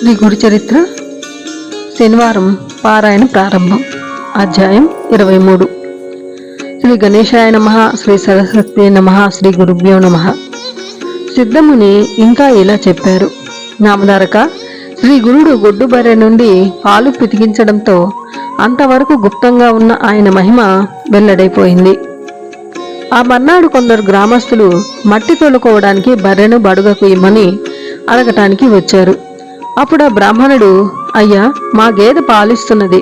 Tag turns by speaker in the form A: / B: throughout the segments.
A: శ్రీ గురు చరిత్ర శనివారం పారాయణ ప్రారంభం అధ్యాయం ఇరవై మూడు. శ్రీ గణేశాయ నమ శ్రీ సరస్వతి నమ శ్రీ గురుభ్యో నమ. సిద్ధముని ఇంకా ఇలా చెప్పారు. నామధారక శ్రీ గురుడు గొడ్డు బర్రె నుండి పాలు పితికించడంతో అంతవరకు గుప్తంగా ఉన్న ఆయన మహిమ వెల్లడైపోయింది. ఆ మర్నాడు కొందరు గ్రామస్తులు మట్టి తోలుకోవడానికి బర్రెను బడుగకు ఇమ్మని అడగటానికి వచ్చారు. అప్పుడు ఆ బ్రాహ్మణుడు అయ్యా మా గేదె పాలిస్తున్నది.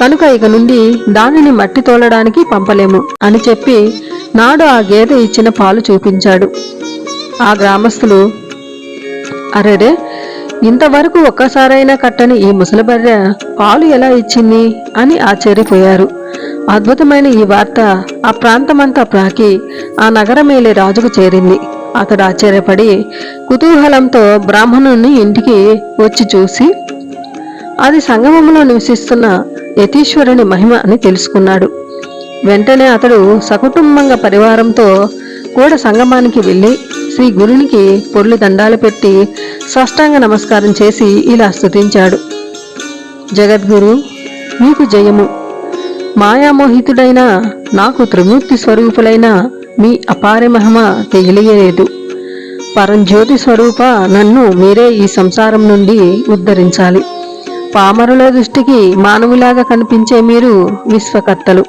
A: కనుక ఇక నుండి దానిని మట్టి తోలడానికి పంపలేము అని చెప్పి నాడు ఆ గేదె ఇచ్చిన పాలు చూపించాడు. ఆ గ్రామస్తులు అరేరే ఇంతవరకు ఒక్కసారైనా కట్టని ఈ ముసలిబర్రె పాలు ఎలా ఇచ్చింది అని ఆశ్చర్యపోయారు. అద్భుతమైన ఈ వార్త ఆ ప్రాంతమంతా ప్రాకి ఆ నగరమేలే రాజుకు చేరింది. అతడు ఆశ్చర్యపడి కుతూహలంతో బ్రాహ్మణుని ఇంటికి వచ్చి చూసి అది సంగమంలో నివసిస్తున్న యతీశ్వరుని మహిమ అని తెలుసుకున్నాడు. వెంటనే అతడు సకుటుంబంగా పరివారంతో కూడా సంగమానికి వెళ్ళి శ్రీ గురునికి పొర్లు దండాలు పెట్టి సాష్టాంగ నమస్కారం చేసి ఇలా స్తుతించాడు. జగద్గురు మీకు జయము. మాయామోహితుడైన నాకు త్రిమూర్తి స్వరూపులైన మీ అపార మహిమ తెలియలేదు. పరంజ్యోతి స్వరూప నన్ను మీరే ఈ సంసారం నుండి ఉద్ధరించాలి. పామరుల దృష్టికి మానవులాగా కనిపించే మీరు విశ్వకర్తలు.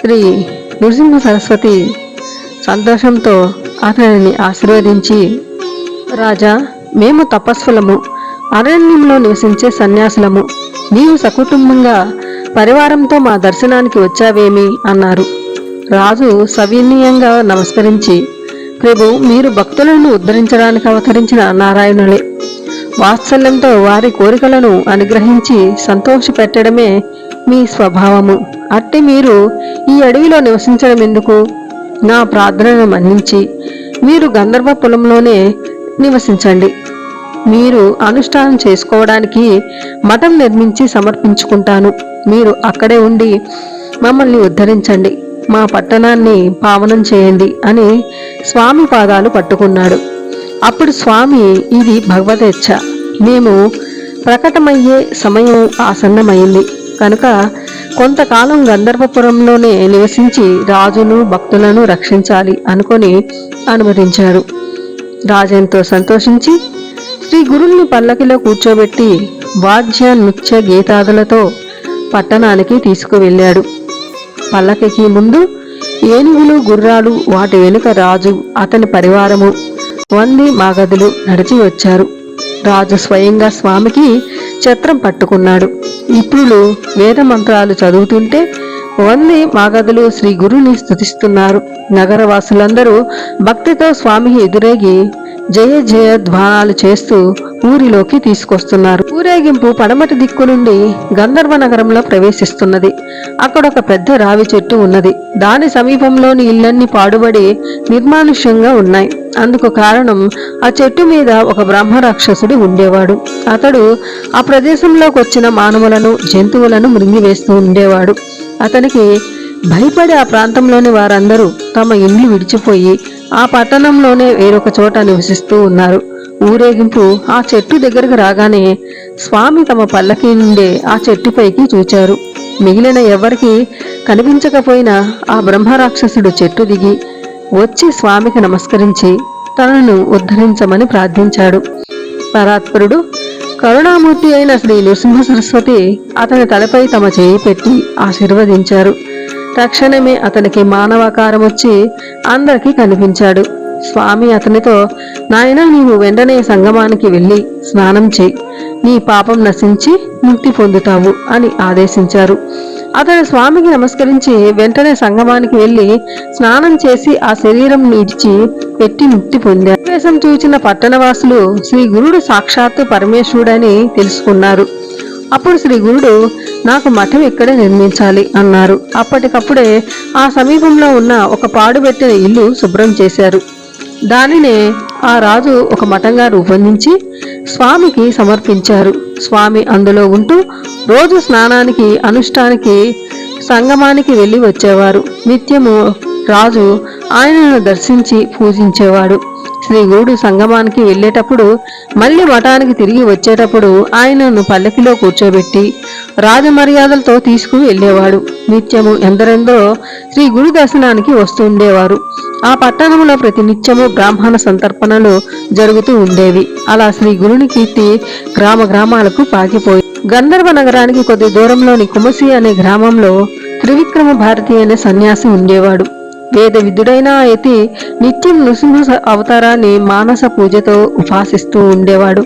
A: శ్రీ నృసింహ సరస్వతి సంతోషంతో అతనిని ఆశీర్వదించి రాజా మేము తపస్సులము అరణ్యంలో నివసించే సన్యాసులము. నీవు సకుటుంబంగా పరివారంతో మా దర్శనానికి వచ్చావేమి? అన్నారు. రాజు సవినీయంగా నమస్కరించి ప్రభు మీరు భక్తులను ఉద్ధరించడానికి అవతరించిన నారాయణులే. వాత్సల్యంతో వారి కోరికలను అనుగ్రహించి సంతోషపెట్టడమే మీ స్వభావము. అట్టి మీరు ఈ అడవిలో నివసించడం ఎందుకు? నా ప్రార్థనను మన్నించి మీరు గంధర్వ పొలంలోనే నివసించండి. మీరు అనుష్ఠానం చేసుకోవడానికి మఠం నిర్మించి సమర్పించుకుంటాను. మీరు అక్కడే ఉండి మమ్మల్ని ఉద్ధరించండి. మా పట్టణాన్ని పావనం చేయండి అని స్వామి పాదాలు పట్టుకున్నాడు. అప్పుడు స్వామి ఇది భగవదేచ్ఛ. మేము ప్రకటమయ్యే సమయం ఆసన్నమైంది. కనుక కొంతకాలం గంధర్వపురంలోనే నివసించి రాజును భక్తులను రక్షించాలి అనుకొని అనుమతించాడు. రాజెంతో సంతోషించి శ్రీ గురుల్ని పల్లకిలో కూర్చోబెట్టి వాద్య నృత్య గీతాదులతో పట్టణానికి తీసుకువెళ్ళాడు. పల్లకకి ముందు ఏనుగులు గుర్రాలు వాటి వెనుక రాజు అతని పరివారము వంది మాగదులు నడిచి వచ్చారు. రాజు స్వయంగా స్వామికి ఛత్రం పట్టుకున్నాడు. ఇప్పుడు వేద మంత్రాలు చదువుతుంటే వంది మాగదులు శ్రీ గురుని స్థుతిస్తున్నారు నగరవాసులందరూ భక్తితో స్వామికి ఎదురేగి జయ జయ ధ్వానాలు చేస్తూ ఊరిలోకి తీసుకొస్తున్నారు. ఊరేగింపు పడమటి దిక్కు నుండి గంధర్వ నగరంలో ప్రవేశిస్తున్నది. అక్కడ ఒక పెద్ద రావి చెట్టు ఉన్నది. దాని సమీపంలోని ఇళ్ళన్నీ పాడుబడి నిర్మానుష్యంగా ఉన్నాయి. అందుకు కారణం ఆ చెట్టు మీద ఒక బ్రహ్మ రాక్షసుడు ఉండేవాడు. అతడు ఆ ప్రదేశంలోకి వచ్చిన మానవులను జంతువులను మృంగివేస్తూ ఉండేవాడు. అతనికి భయపడి ఆ ప్రాంతంలోని వారందరూ తమ ఇండ్లు విడిచిపోయి ఆ పట్టణంలోనే వేరొక చోట నివసిస్తూ ఉన్నారు. ఊరేగింపు ఆ చెట్టు దగ్గరకు రాగానే స్వామి తమ పల్లకి నుండే ఆ చెట్టుపైకి చూచారు. మిగిలిన ఎవరికి కనిపించకపోయినా ఆ బ్రహ్మరాక్షసుడు చెట్టు దిగి వచ్చి స్వామికి నమస్కరించి తనను ఉద్ధరించమని ప్రార్థించాడు. పరాత్పరుడు కరుణామూర్తి అయిన శ్రీ నృసింహ సరస్వతి అతని తలపై తమ చేయి పెట్టి ఆశీర్వదించారు. తక్షణమే అతనికి మానవాకారం వచ్చి అందరికీ కనిపించాడు. స్వామి అతనితో నాయన నీవు వెంటనే సంగమానికి వెళ్ళి స్నానం చేయి. నీ పాపం నశించి ముక్తి పొందుతావు అని ఆదేశించారు. అతడు స్వామికి నమస్కరించి వెంటనే సంగమానికి వెళ్ళి స్నానం చేసి ఆ శరీరం నీడ్చి పెట్టి ముక్తి పొందారు వేషం చూచిన పట్టణవాసులు శ్రీ గురుడు సాక్షాత్తు పరమేశ్వరుడని తెలుసుకున్నారు. అప్పుడు శ్రీ గురుడు నాకు మఠం ఇక్కడే నిర్మించాలి అన్నారు. అప్పటికప్పుడే ఆ సమీపంలో ఉన్న ఒక పాడుబెట్టిన ఇల్లు శుభ్రం చేశారు. దానినే ఆ రాజు ఒక మఠంగా రూపొందించి స్వామికి సమర్పించారు. స్వామి అందులో ఉంటూ రోజు స్నానానికి అనుష్ఠానికి సంగమానికి వెళ్ళి వచ్చేవారు. నిత్యము రాజు ఆయనను దర్శించి పూజించేవాడు. శ్రీ సంగమానికి వెళ్ళేటప్పుడు మళ్ళీ మఠానికి తిరిగి వచ్చేటప్పుడు ఆయనను పల్లకిలో కూర్చోబెట్టి రాజమర్యాదలతో తీసుకుని వెళ్ళేవాడు. నిత్యము ఎందరెందరో శ్రీ గురు దర్శనానికి వస్తుండేవారు ఆ పట్టణంలో ప్రతి నిత్యము బ్రాహ్మణ సంతర్పణలు జరుగుతూ ఉండేవి. అలా శ్రీ గురుని కీర్తి గ్రామ గ్రామాలకు పాకిపోయి గంధర్వ నగరానికి కొద్ది దూరంలోని కుమసి అనే గ్రామంలో త్రివిక్రమ భారతి అనే సన్యాసి ఉండేవాడు. వేద విధుడైన యతి నిత్యం నృసింహ అవతారాన్ని మానస పూజతో ఉపాసిస్తూ ఉండేవాడు.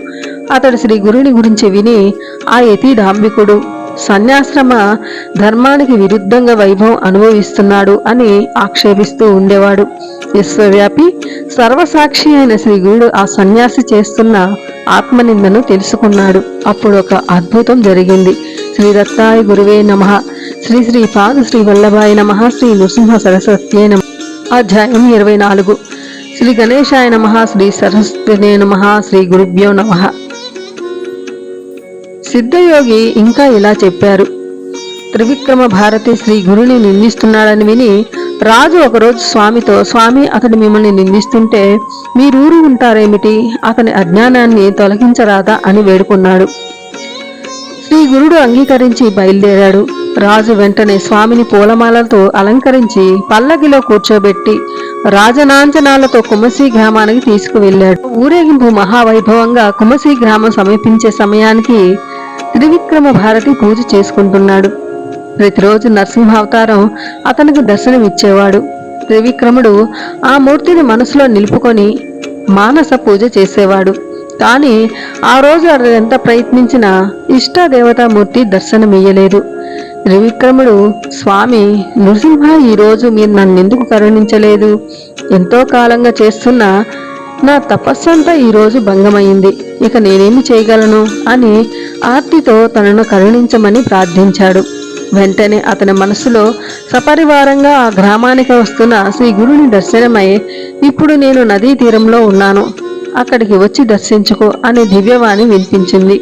A: అతడు శ్రీ గురుని గురించి విని ఆ యతి డాంబికుడు సన్యాశ్రమ ధర్మానికి విరుద్ధంగా వైభవం అనుభవిస్తున్నాడు అని ఆక్షేపిస్తూ ఉండేవాడు. విశ్వవ్యాపి సర్వసాక్షి అయిన శ్రీ గురుడు ఆ సన్యాసి చేస్తున్న ఆత్మనిందను తెలుసుకున్నాడు. అప్పుడు ఒక అద్భుతం జరిగింది. శ్రీ దత్తాయ గురువే నమ. శ్రీ శ్రీ పాద శ్రీ వల్లభాయ నమ శ్రీ నృసింహ సరస్వత్యే నమ. అధ్యాయం ఇరవై నాలుగు. శ్రీ గణేశాయ నమ శ్రీ సరస్వతే నమ శ్రీ గురుభ్యో నమ. సిద్ధయోగి ఇంకా ఇలా చెప్పారు. త్రివిక్రమ భారతి శ్రీ గురుని నిందిస్తున్నాడని విని రాజు ఒకరోజు స్వామితో స్వామి అతడు మిమ్మల్ని నిందిస్తుంటే మీరూరు ఉంటారేమిటి? అతని అజ్ఞానాన్ని తొలగించరాదా? అని వేడుకున్నాడు. శ్రీ గురుడు అంగీకరించి బయలుదేరాడు. రాజు వెంటనే స్వామిని పూలమాలతో అలంకరించి పల్లకిలో కూర్చోబెట్టి రాజనాంచనాలతో కుమసి గ్రామానికి తీసుకువెళ్ళాడు. ఊరేగింపు మహావైభవంగా కుమసి గ్రామం సమీపించే సమయానికి త్రివిక్రమ భారతి పూజ చేసుకుంటున్నాడు. ప్రతిరోజు నరసింహావతారం అతనికి దర్శనమిచ్చేవాడు. త్రివిక్రముడు ఆ మూర్తిని మనసులో నిలుపుకొని మానస పూజ చేసేవాడు. కానీ ఆ రోజు అతడు ఎంత ప్రయత్నించినా ఇష్టాదేవతామూర్తి దర్శనమియ్యలేదు. త్రివిక్రముడు స్వామి నృసింహ ఈ రోజు మీరు నన్నెందుకు కరుణించలేదు? ఎంతో కాలంగా చేస్తున్న నా తపస్సంతా ఈ రోజు భంగమైంది ఇక నేనేమి చేయగలను? అని ఆర్తితో తనను కరుణించమని ప్రార్థించాడు. వెంటనే అతని మనసులో సపరివారంగా ఆ గ్రామానికి వస్తున్న శ్రీ గురుని దర్శనమై ఇప్పుడు నేను నదీ తీరంలో ఉన్నాను. అక్కడికి వచ్చి దర్శించుకో అనే దివ్యవాణి వినిపించింది.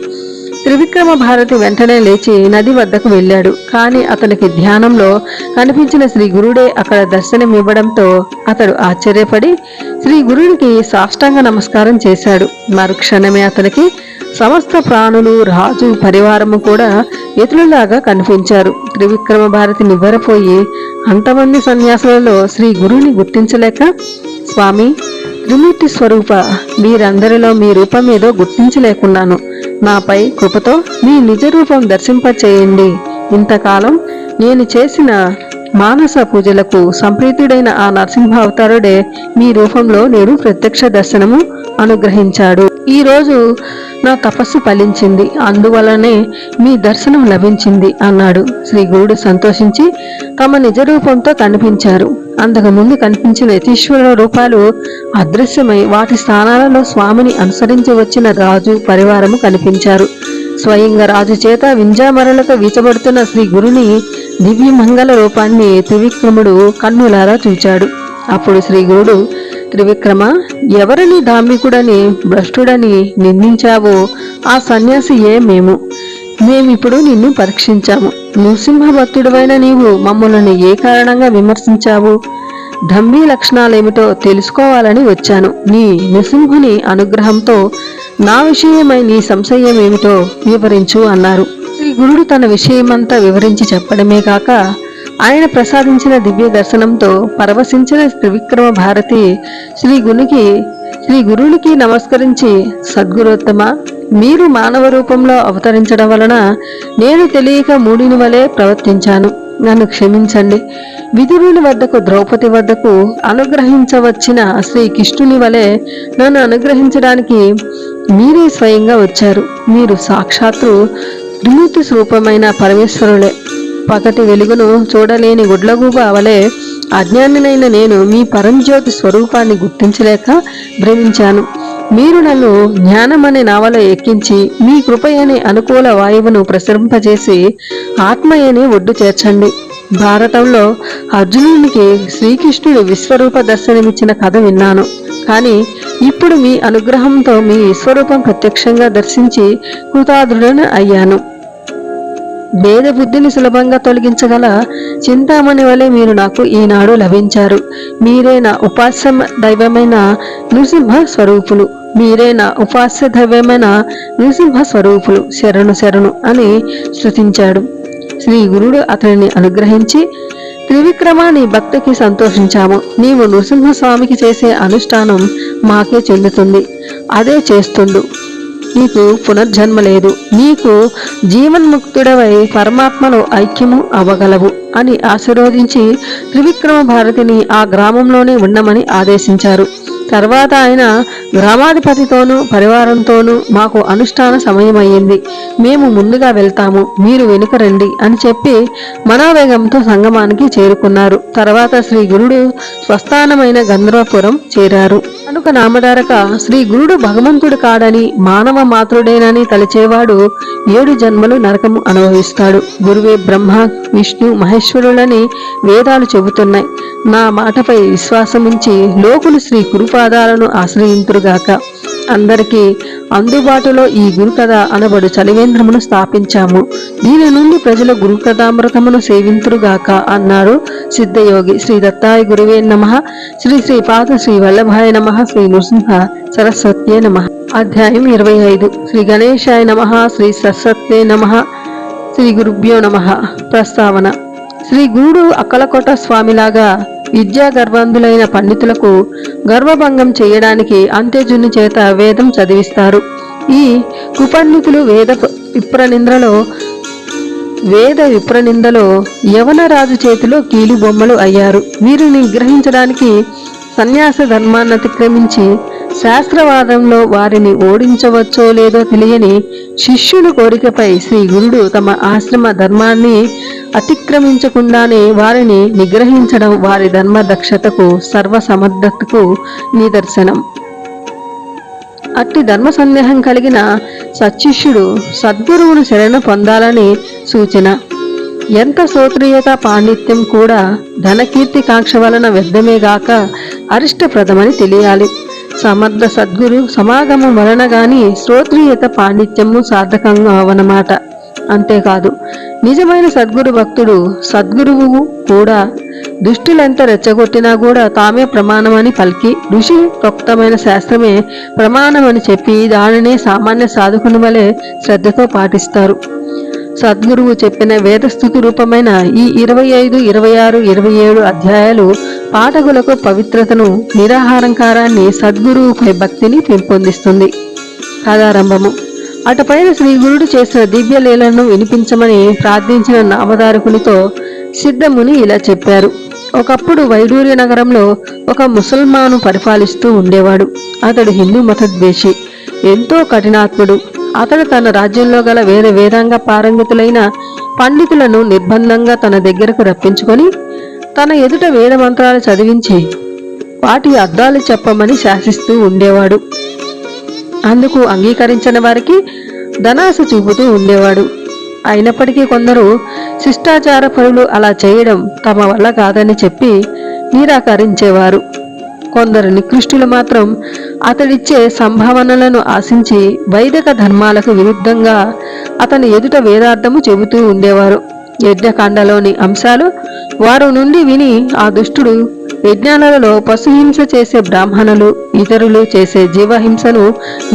A: త్రివిక్రమ భారతి వెంటనే లేచి నది వద్దకు వెళ్ళాడు. కానీ అతనికి ధ్యానంలో కనిపించిన శ్రీ గురుడే అక్కడ దర్శనం ఇవ్వడంతో అతడు ఆశ్చర్యపడి శ్రీ గురుడికి సాష్టాంగ నమస్కారం చేశాడు. మరుక్షణమే అతనికి సమస్త ప్రాణులు రాజు పరివారము కూడా ఎదురులాగా కనిపించారు. త్రివిక్రమ భారతి నివ్వరపోయి అంతమంది సన్యాసులలో శ్రీ గురువుని గుర్తించలేక స్వామి త్రిమూర్తి స్వరూప మీరందరిలో మీ రూపం ఏదో గుర్తించలేకున్నాను. నాపై కృపతో మీ నిజ రూపం దర్శింపచేయండి. ఇంతకాలం నేను చేసిన మానస పూజలకు సంప్రీతుడైన ఆ నరసింహావతారుడే మీ రూపంలో నేను ప్రత్యక్ష దర్శనము అనుగ్రహించాడు. ఈ రోజు నా తపస్సు ఫలించింది. అందువలనే మీ దర్శనం లభించింది అన్నాడు. శ్రీ గురుడు సంతోషించి తమ నిజ రూపంతో కనిపించారు. అంతకు ముందు కనిపించిన యతీశ్వర రూపాలు అదృశ్యమై వాటి స్థానాలలో స్వామిని అనుసరించి వచ్చిన రాజు పరివారము కనిపించారు. స్వయంగా రాజు చేత వింజామరలతో వీచబడుతున్న శ్రీ గురుని దివ్య మంగళ రూపాన్ని త్రివిక్రముడు కన్నులారా చూచాడు. అప్పుడు శ్రీ గురుడు త్రివిక్రమ ఎవరిని ధార్మికుడని భ్రష్టుడని నిందించావో? ఆ సన్యాసి ఏ మేము. మేమిప్పుడు నిన్ను పరీక్షించాము. నృసింహ భక్తుడవైన నీవు మమ్మల్ని ఏ కారణంగా విమర్శించావు? ధంభీ లక్షణాలేమిటో తెలుసుకోవాలని వచ్చాను. నీ నృసింహుని అనుగ్రహంతో నా విషయమై నీ సంశయం ఏమిటో వివరించు అన్నారు. శ్రీ గురుడు తన విషయమంతా వివరించి చెప్పడమే కాక ఆయన ప్రసాదించిన దివ్య దర్శనంతో పరవశించిన త్రివిక్రమ భారతి శ్రీ గునికి శ్రీ గురునికి నమస్కరించి సద్గురోత్తమ మీరు మానవ రూపంలో అవతరించడం వలన నేను తెలియక మూడిని వలె ప్రవర్తించాను. నన్ను క్షమించండి. విదురుని వద్దకు ద్రౌపది వద్దకు అనుగ్రహించవచ్చిన శ్రీకృష్ణుని వలె నన్ను అనుగ్రహించడానికి మీరే స్వయంగా వచ్చారు. మీరు సాక్షాత్తు త్రిమూర్తి స్వరూపమైన పరమేశ్వరులే. పగటి వెలుగును చూడలేని గుడ్లగూబ వలె అజ్ఞానినైన నేను మీ పరంజ్యోతి స్వరూపాన్ని గుర్తించలేక భ్రమించాను. మీరు నన్ను జ్ఞానమనే నావలో ఎక్కించి మీ కృపయనే అనుకూల వాయువును ప్రసరింపజేసి ఆత్మయనే ఒడ్డు చేర్చండి. భారతంలో అర్జునునికి శ్రీకృష్ణుడు విశ్వరూప దర్శనమిచ్చిన కథ విన్నాను. కానీ ఇప్పుడు మీ అనుగ్రహంతో మీ విశ్వరూపం ప్రత్యక్షంగా దర్శించి కృతార్థుడను అయ్యాను. భేద బుద్ధిని సులభంగా తొలగించగల చింతామణి వలె మీరు నాకు ఈనాడు లభించారు. మీరే నా ఉపాస్య దైవమైన నృసింహ స్వరూపులు. మీరే నా ఉపాస్య దైవమైన నృసింహ స్వరూపులు. శరణు శరణు అని స్తుతించాడు. శ్రీ గురుడు అతనిని అనుగ్రహించి త్రివిక్రమ నీ భక్తికి సంతోషించాము. నీవు నృసింహస్వామికి చేసే అనుష్ఠానం మాకే చెందుతుంది. అదే చేస్తుండు. నీకు పునర్జన్మ లేదు. నీకు జీవన్ముక్తుడవై పరమాత్మలో ఐక్యము అవ్వగలవు అని ఆశీర్వదించి త్రివిక్రమ భారతిని ఆ గ్రామంలోనే ఉండమని ఆదేశించారు. తర్వాత ఆయన గ్రామాధిపతితోనూ పరివారంతోనూ మాకు అనుష్ఠాన సమయమయ్యింది. మేము ముందుగా వెళ్తాము మీరు వెనుక రండి అని చెప్పి మనోవేగంతో సంగమానికి చేరుకున్నారు. తర్వాత శ్రీ గురుడు స్వస్థానమైన గంధర్వపురం చేరారు. కనుక నామధారక శ్రీ గురుడు భగవంతుడు కాడని మానవ మాతృడేనని తలచేవాడు ఏడు జన్మలు నరకము అనుభవిస్తాడు. గురువే బ్రహ్మ విష్ణు మహేశ్వరులని వేదాలు చెబుతున్నాయి. నా మాటపై విశ్వాసముంచి లోకులు శ్రీ గురుపాదాలను ఆశ్రయింతురుగాక. అందరికీ అందుబాటులో ఈ గురుకథ అనబడు చలివేంద్రమును స్థాపించాము. దీని నుండి ప్రజల గురుకథామృతమును సేవింతురుగాక అన్నారు సిద్ధయోగి. శ్రీ దత్తాయ గురువే నమ. శ్రీ శ్రీ పాద శ్రీ వల్లభాయ నమ. శ్రీ నృసింహ సరస్వత్యే నమ. అధ్యాయం ఇరవై ఐదు. శ్రీ గణేశాయ నమ. శ్రీ సరస్వత్యే నమ. శ్రీ గురుభ్యో నమ. ప్రస్తావన. శ్రీ గురుడు అక్కలకోట స్వామిలాగా విద్యా గర్వంధులైన పండితులకు గర్వభంగం చేయడానికి అంత్యజుని చేత వేదం చదివిస్తారు. ఈ కుపండితులు వేద విప్రనింద్రలో వేద విప్రనిందలో యవనరాజు చేతిలో కీలు బొమ్మలు అయ్యారు. వీరిని గ్రహించడానికి సన్యాస ధర్మాన్ని అతిక్రమించి శాస్త్రవాదంలో వారిని ఓడించవచ్చో లేదో తెలియని శిష్యుని కోరికపై శ్రీ గురుడు తమ ఆశ్రమ ధర్మాన్ని అతిక్రమించకుండానే వారిని నిగ్రహించడం వారి ధర్మ దక్షతకు సర్వసమర్థతకు నిదర్శనం. అట్టి ధర్మ సందేహం కలిగిన సత్శిష్యుడు సద్గురువును శరణ పొందాలని సూచన. ఎంత సోత్రీయత పాండిత్యం కూడా ధనకీర్తి కాంక్ష వలన వ్యర్థమేగాక అరిష్టప్రదమని తెలియాలి. సమర్థ సద్గురు సమాగమం వలన గాని శ్రోత్రియత పాండిత్యము సార్థకంగా అవనమాట. అంతేకాదు నిజమైన సద్గురు భక్తుడు సద్గురువు కూడా దుష్టులెంత రెచ్చగొట్టినా కూడా తామే ప్రమాణమని పలికి ఋషి ప్రోక్తమైన శాస్త్రమే ప్రమాణమని చెప్పి దానినే సామాన్య సాధకుని వలె శ్రద్ధతో పాటిస్తారు. సద్గురువు చెప్పిన వేదస్థుతి రూపమైన ఈ ఇరవై ఐదు ఇరవై ఆరు ఇరవై ఏడు అధ్యాయాలు పాఠకులకు పవిత్రతను నిరాహారంకారాన్ని సద్గురువుపై భక్తిని పెంపొందిస్తుంది. కథారంభము అటుపైన శ్రీ గురుడు చేసిన దివ్య లీలను వినిపించమని ప్రార్థించిన నామధారకునితో సిద్ధముని ఇలా చెప్పారు. ఒకప్పుడు వైడూర్య నగరంలో ఒక ముసల్మాను పరిపాలిస్తూ ఉండేవాడు. అతడు హిందూ మతద్వేషి ఎంతో కఠినాత్ముడు. అతడు తన రాజ్యంలో గల వేద వేదాంగ పారంగతులైన పండితులను నిర్బంధంగా తన దగ్గరకు రప్పించుకొని తన ఎదుట వేద మంత్రాలు చదివించి వాటి అర్థాలు చెప్పమని శాసిస్తూ ఉండేవాడు. అందుకు అంగీకరించిన వారికి ధనాశ చూపుతూ ఉండేవాడు. అయినప్పటికీ కొందరు శిష్టాచార పరులు అలా చేయడం తమ వల్ల కాదని చెప్పి నిరాకరించేవారు. కొందరు నికృష్టులు మాత్రం అతడిచ్చే సంభావనలను ఆశించి వైదిక ధర్మాలకు విరుద్ధంగా అతని ఎదుట వేదార్థము చెబుతూ ఉండేవారు. యజ్ఞకాండలోని అంశాలు వారు నుండి విని ఆ దుష్టుడు యజ్ఞాలలో పశుహింస చేసే బ్రాహ్మణులు ఇతరులు చేసే జీవహింసను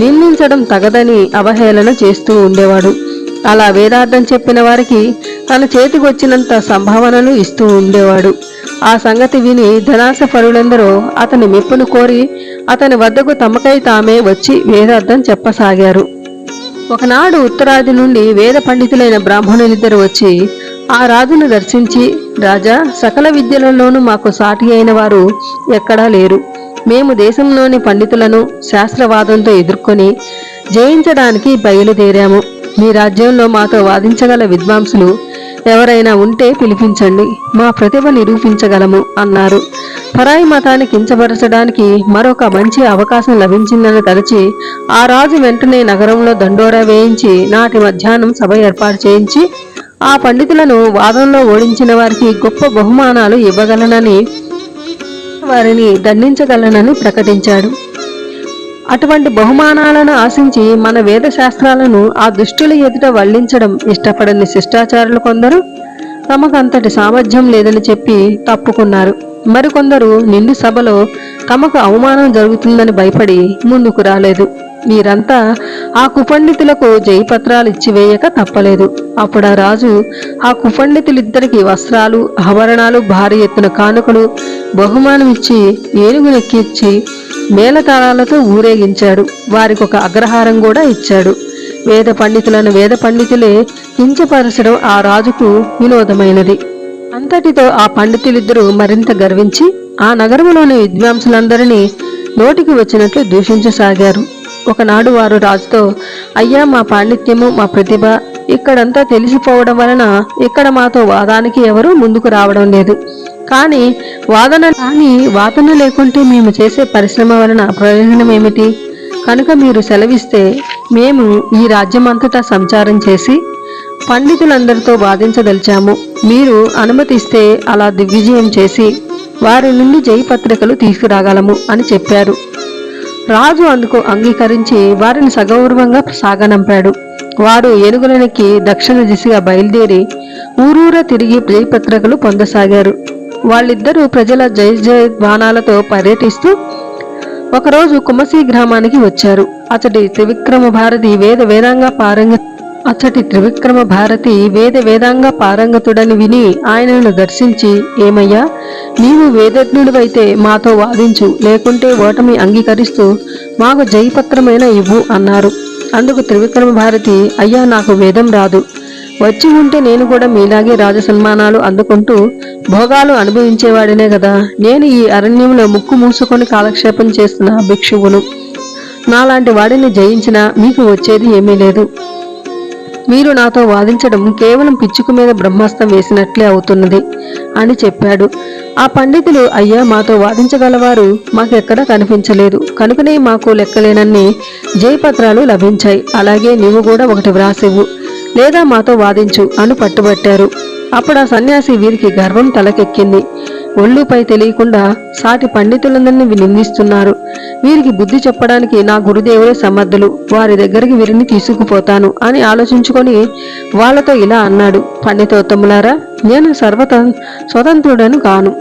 A: నిందించడం తగదని అవహేళన చేస్తూ ఉండేవాడు. అలా వేదార్థం చెప్పిన వారికి తన చేతికొచ్చినంత సంభావనలు ఇస్తూ ఉండేవాడు. ఆ సంగతి విని ధనాశపరులందరూ అతని మెప్పును కోరి అతని వద్దకు తమకై తామే వచ్చి వేదార్థం చెప్పసాగారు. ఒకనాడు ఉత్తరాది నుండి వేద పండితులైన బ్రాహ్మణులిద్దరు వచ్చి ఆ రాజును దర్శించి రాజా సకల విద్యలలోనూ మాకు సాటి అయిన వారు ఎక్కడా లేరు. మేము దేశంలోని పండితులను శాస్త్రవాదంతో ఎదుర్కొని జయించడానికి బయలుదేరాము. మీ రాజ్యంలో మాతో వాదించగల విద్వాంసులు ఎవరైనా ఉంటే పిలిపించండి. మా ప్రతిభ నిరూపించగలము అన్నారు. పరాయి మతాన్ని కించపరచడానికి మరొక మంచి అవకాశం లభించిందని తలచి ఆ రాజు వెంటనే నగరంలో దండోరా వేయించి నాటి మధ్యాహ్నం సభ ఏర్పాటు చేయించి ఆ పండితులను వాదంలో ఓడించిన వారికి గొప్ప బహుమానాలు ఇవ్వగలనని వారిని దండించగలనని ప్రకటించాడు. అటువంటి బహుమానాలను ఆశించి మన వేద శాస్త్రాలను ఆ దుష్టుల ఎదుట వల్లించడం ఇష్టపడని శిష్టాచారులు కొందరు తమకు అంతటి సామర్థ్యం లేదని చెప్పి తప్పుకున్నారు. మరికొందరు నిండు సభలో తమకు అవమానం జరుగుతుందని భయపడి ముందుకు రాలేదు. వీరంతా ఆ కుపండితులకు జయపత్రాలు ఇచ్చివేయక తప్పలేదు. అప్పుడు ఆ రాజు ఆ కుపండితులిద్దరికి వస్త్రాలు ఆభరణాలు భారీ ఎత్తున కానుకలు బహుమానం ఇచ్చి ఏనుగు నెక్కిచ్చి మేళతాళాలతో ఊరేగించాడు. వారికి ఒక అగ్రహారం కూడా ఇచ్చాడు. వేద పండితులను వేద పండితులే కించపరచడం ఆ రాజుకు వినోదమైనది. అంతటితో ఆ పండితులిద్దరూ మరింత గర్వించి ఆ నగరంలోని విద్వాంసులందరినీ నోటికి వచ్చినట్లు దూషించసాగారు. ఒకనాడు వారు రాజుతో అయ్యా మా పాండిత్యము మా ప్రతిభ ఇక్కడంతా తెలిసిపోవడం వలన ఇక్కడ మాతో వాదానికి ఎవరూ ముందుకు రావడం లేదు. కానీ వాదన కానీ వాదన లేకుంటే మేము చేసే పరిశ్రమ వలన ప్రయోజనం ఏమిటి? కనుక మీరు సెలవిస్తే మేము ఈ రాజ్యమంతటా సంచారం చేసి పండితులందరితో వాదించదలిచాము. మీరు అనుమతిస్తే అలా దిగ్విజయం చేసి వారి నుండి జయపత్రికలు తీసుకురాగలము అని చెప్పారు. రాజు అందుకు అంగీకరించి వారిని సగౌరవంగా సాగనంపాడు. వారు ఏనుగులనికి దక్షిణ దిశగా బయలుదేరి ఊరూరా తిరిగి జయపత్రికలు పొందసాగారు. వాళ్ళిద్దరూ ప్రజల జయ జయ బాణాలతో పర్యటిస్తూ ఒకరోజు కుమసి గ్రామానికి వచ్చారు. అతడి త్రివిక్రమ భారతి వేద వేదంగా పారంగ అచ్చటి త్రివిక్రమ భారతి వేద వేదాంగ పారంగతుడని విని ఆయనను దర్శించి ఏమయ్యా నీవు వేదజ్ఞుడివైతే మాతో వాదించు లేకుంటే ఓటమి అంగీకరిస్తూ మాకు జయపత్రమైన ఇవ్వు అన్నారు. అందుకు త్రివిక్రమ భారతి అయ్యా నాకు వేదం రాదు. వచ్చి ఉంటే నేను కూడా మీలాగే రాజ సన్మానాలు అందుకుంటూ భోగాలు అనుభవించేవాడినే కదా. నేను ఈ అరణ్యంలో ముక్కు మూసుకొని కాలక్షేపం చేస్తున్న భిక్షువును. నాలాంటి వాడిని జయించినా మీకు వచ్చేది ఏమీ లేదు. మీరు నాతో వాదించడం కేవలం పిచ్చుకు మీద బ్రహ్మాస్త్రం వేసినట్లే అవుతున్నది అని చెప్పాడు. ఆ పండితులు అయ్యా మాతో వాదించగలవారు మాకెక్కడా కనిపించలేదు. కనుకనే మాకు లెక్కలేనన్ని జయపత్రాలు లభించాయి. అలాగే నీవు కూడా ఒకటి వ్రాసివ్వు. లేదా మాతో వాదించు అని పట్టుబట్టారు. అప్పుడు ఆ సన్యాసి వీరికి గర్వం తలకెక్కింది. ఒళ్ళుపై తెలియకుండా సాటి పండితులందరినీ నిందిస్తున్నారు వీరికి బుద్ధి చెప్పడానికి నా గురుదేవులే సమర్థులు. వారి దగ్గరికి వీరిని తీసుకుపోతాను అని ఆలోచించుకొని వాళ్ళతో ఇలా అన్నాడు. పండితోత్తములారా నేను సర్వత స్వతంత్రుడను కాను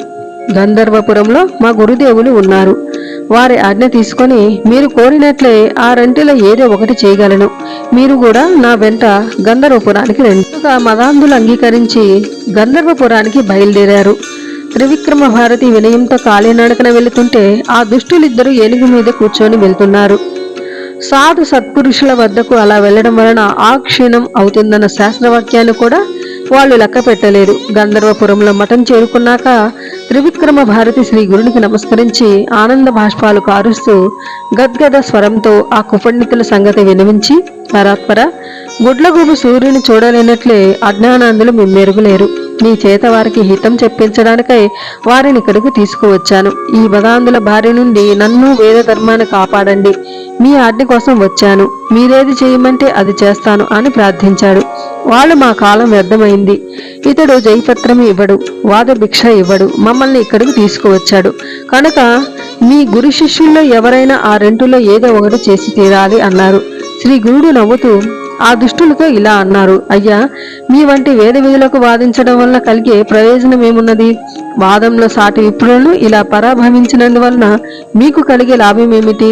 A: గంధర్వపురంలో మా గురుదేవులు ఉన్నారు. వారి ఆజ్ఞ తీసుకొని మీరు కోరినట్లే ఆ రెంటిలో ఏదో ఒకటి చేయగలను. మీరు కూడా నా వెంట గంధర్వపురానికి రెండుగా మదాంధులు అంగీకరించి గంధర్వపురానికి బయలుదేరారు. త్రివిక్రమ భారతి వినయంతో కాలినడకన వెళుతుంటే ఆ దుష్టులిద్దరూ ఏనుగు మీద కూర్చొని వెళ్తున్నారు. సాధు సత్పురుషుల వద్దకు అలా వెళ్ళడం వలన ఆ క్షీణం అవుతుందన్న శాస్త్రవాక్యాన్ని కూడా వాళ్ళు లెక్క పెట్టలేదు గంధర్వపురంలో మఠం చేరుకున్నాక త్రివిక్రమ భారతి శ్రీ గురునికి నమస్కరించి ఆనంద భాష్పాలు కారుస్తూ గద్గద స్వరంతో ఆ కుపండితుల సంగతి వినవించి పరాత్పర గుడ్లగూబు సూర్యుని చూడలేనట్లే అజ్ఞానాందులు మిమ్మెరుగులేరు నీ చేత వారికి హితం చెప్పించడానికై వారిని ఇక్కడికి తీసుకువచ్చాను. ఈ బదాంధుల భార్య నుండి నన్ను వేద ధర్మాన్ని కాపాడండి. మీ ఆజ్ఞ కోసం వచ్చాను. మీరేది చేయమంటే అది చేస్తాను అని ప్రార్థించాడు. వాళ్ళు మా కాలం వ్యర్థమైంది. ఇతడు జయపత్రం ఇవ్వడు వాద భిక్ష ఇవ్వడు మమ్మల్ని ఇక్కడికి తీసుకువచ్చాడు. కనుక మీ గురు శిష్యుల్లో ఎవరైనా ఆ రెంటులో ఏదో ఒకటి చేసి తీరాలి అన్నారు. శ్రీ గురుడు నవ్వుతూ ఆ దుష్టులతో ఇలా అన్నారు. అయ్యా మీ వంటి వేద విధులకు వాదించడం వల్ల కలిగే ప్రయోజనం ఏమున్నది? వాదంలో సాటి విప్రులను ఇలా పరాభవించినందువలన మీకు కలిగే లాభం ఏమిటి?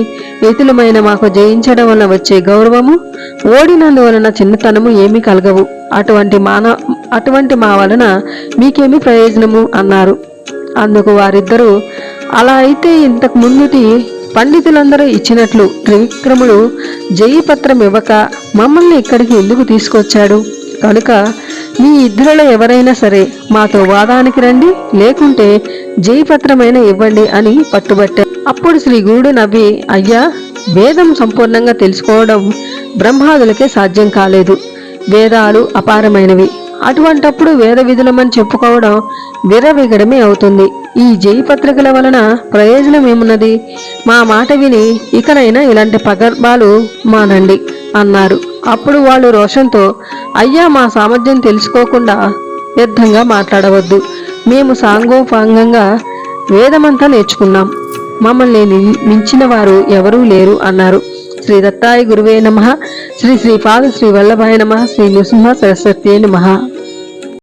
A: ఎతులమైన మాకు జయించడం వలన వచ్చే గౌరవము ఓడినందువలన చిన్నతనము ఏమీ కలగవు. అటువంటి మాన అటువంటి మా వలన మీకేమి ప్రయోజనము? అన్నారు. అందుకు వారిద్దరూ అలా అయితే ఇంతకు ముందుటి పండితులందరూ ఇచ్చినట్లు త్రివిక్రముడు జయపత్రం ఇవ్వక మమ్మల్ని ఇక్కడికి ఎందుకు తీసుకొచ్చాడు? కనుక మీ ఇద్దరిలో ఎవరైనా సరే మాతో వాదానికి రండి లేకుంటే జయపత్రమైన ఇవ్వండి అని పట్టుబట్టారు. అప్పుడు శ్రీ గురుడు నవ్వి అయ్యా వేదం సంపూర్ణంగా తెలుసుకోవడం బ్రహ్మాదులకే సాధ్యం కాలేదు. వేదాలు అపారమైనవి. అటువంటప్పుడు వేద విధులమని చెప్పుకోవడం విరవిగడమే అవుతుంది. ఈ జయపత్రికల వలన ప్రయోజనం ఏమున్నది మా మాట విని ఇకనైనా ఇలాంటి పగర్భాలు మానండి అన్నారు. అప్పుడు వాళ్ళు రోషంతో అయ్యా మా సామర్థ్యం తెలుసుకోకుండా వ్యర్థంగా మాట్లాడవద్దు. మేము సాంగోపాంగంగా వేదమంతా నేర్చుకున్నాం. మమ్మల్ని మించిన వారు ఎవరూ లేరు అన్నారు. శ్రీ దత్తాయ గురువే నమ. శ్రీ శ్రీపాద శ్రీ వల్లభాయ నమ. శ్రీ నృసింహ సరస్వతి నమ.